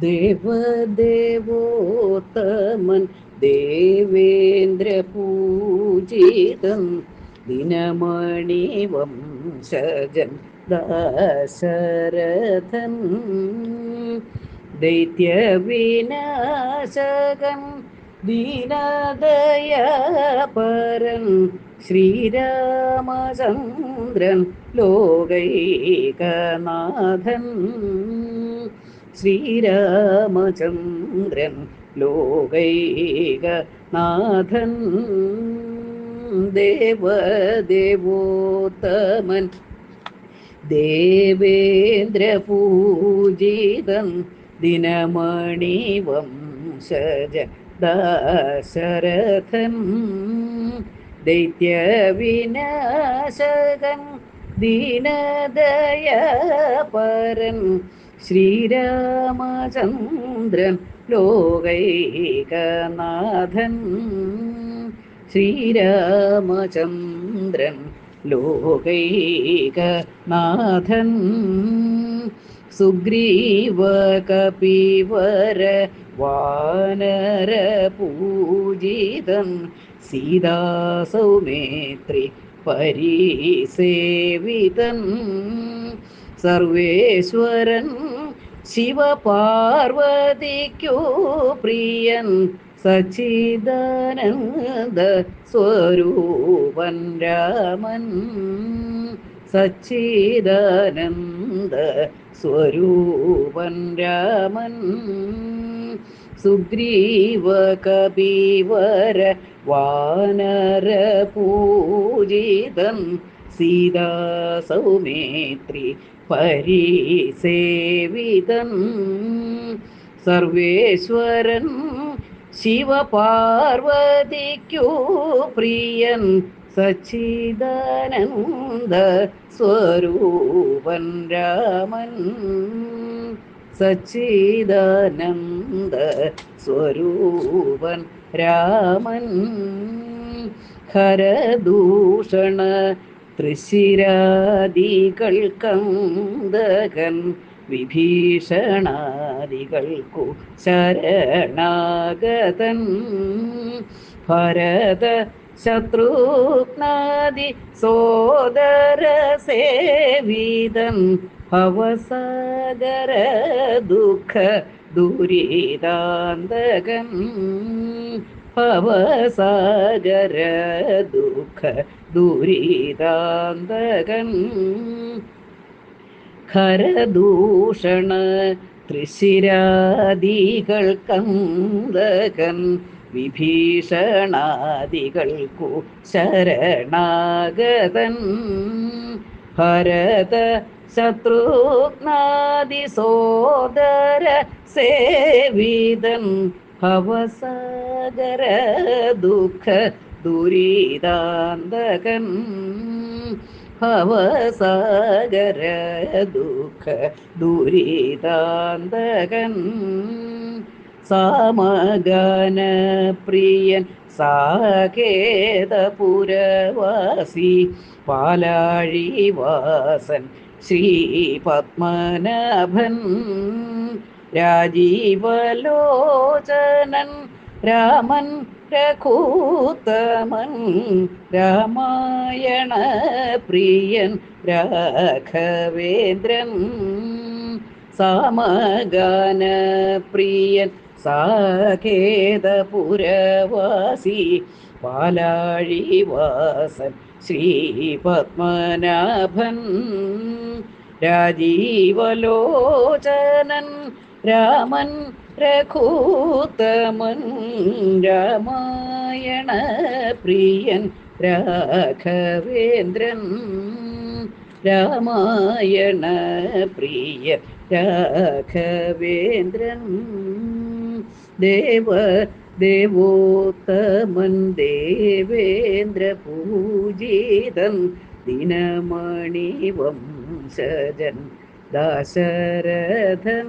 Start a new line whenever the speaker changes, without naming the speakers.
ദേവദേവോത്തമൻ ദേവേന്ദ്രപൂജിതം ദിനമണി വംശജൻ ദശരഥൻ ദൈത്യവിനാശകൻ ദീനദയാപരൻ ശ്രീരാമചന്ദ്രൻ ലോകൈകനാഥൻ ശ്രീരാമചന്ദ്രൻ ലോകൈകനാഥൻ. ദേവദേവോത്തമൻ. ദേവേന്ദ്രപൂജിതൻ. ദിനമണി വംശജ ദശരഥൻ ദൈത്യവിനാശകൻ. ദീനദയാപരൻ. ശ്രീരാമചന്ദ്രൻ ലോകൈകനാഥൻ. ശ്രീരാമചന്ദ്രൻ ലോകൈകനാഥൻ. സുഗ്രീവ കപിവര വാനര പൂജിതൻ. സീതാസൗമേത്രി പരീസേവിതൻ. സർവേശ്വരൻ ശിവപാർവതിക്കു പ്രിയൻ സച്ചിദാനന്ദ സ്വരൂപൻ രാമൻ. സച്ചിദാനന്ദ സ്വരൂപൻ രാമൻ. സുഗ്രീവ കപീവര വാനര പൂജിതൻ സീതാ സൗമേത്രി പരിസേവിതൻ സർവേശ്വരൻ ശിവപാർവതിക്കു പ്രിയൻ സച്ചിദാനന്ദ സ്വരൂപൻ രാമൻ. സച്ചിദാനന്ദ സ്വരൂപൻ രാമൻ. ഹരദൂഷണ തൃശിരാദികൾ കന്ദകൻ വിഭീഷണാദികൾക്കു ശരണാഗതൻ. ഭരത ശത്രുഘ്നാദി സോദര സേവിതൻ ഭവസാഗര ദുഃഖ ദുരിതാന്തകൻ ഭവസാഗര ദുഃഖ ദുരിതാന്തകൻ. ഖരദൂഷണ തൃശിരാദികൾ കന്തകൻ വിഭീഷണാദികൾക്കു ശരണാഗതൻ. ഭരത ശത്രുഘ്നാദി സോദര സേവിതൻ. ഭവസാഗര ദുഃഖ ദുരിതാന്തകൻ ഭവസാഗര ദുഃഖ ദുരിതാന്തകൻ സാമഗാനപ്രിയൻ സാകേതപുരവാസി പാലാഴിവാസൻ ശ്രീപത്മനാഭൻ. രാജീവലോചനൻ രാമൻ രഘൂത്തമൻ രാമായണ പ്രിയൻ രാഘവേന്ദ്രൻ സാമഗാന പ്രിയൻ സാകേതപുരവാസി പാലാഴിവാസൻ ശ്രീപത്മനാഭൻ രാജീവലോചനൻ രാമൻ രഘൂതമൻ രാമായണ പ്രിയൻ രാഘവേന്ദ്രൻ രാമായണ പ്രിയ രാഘവേന്ദ്രൻ. ദേവ ദേവോത്തമൻ ദേവേന്ദ്ര പൂജിതൻ ദിനമണി വംശജൻ ദശരഥൻ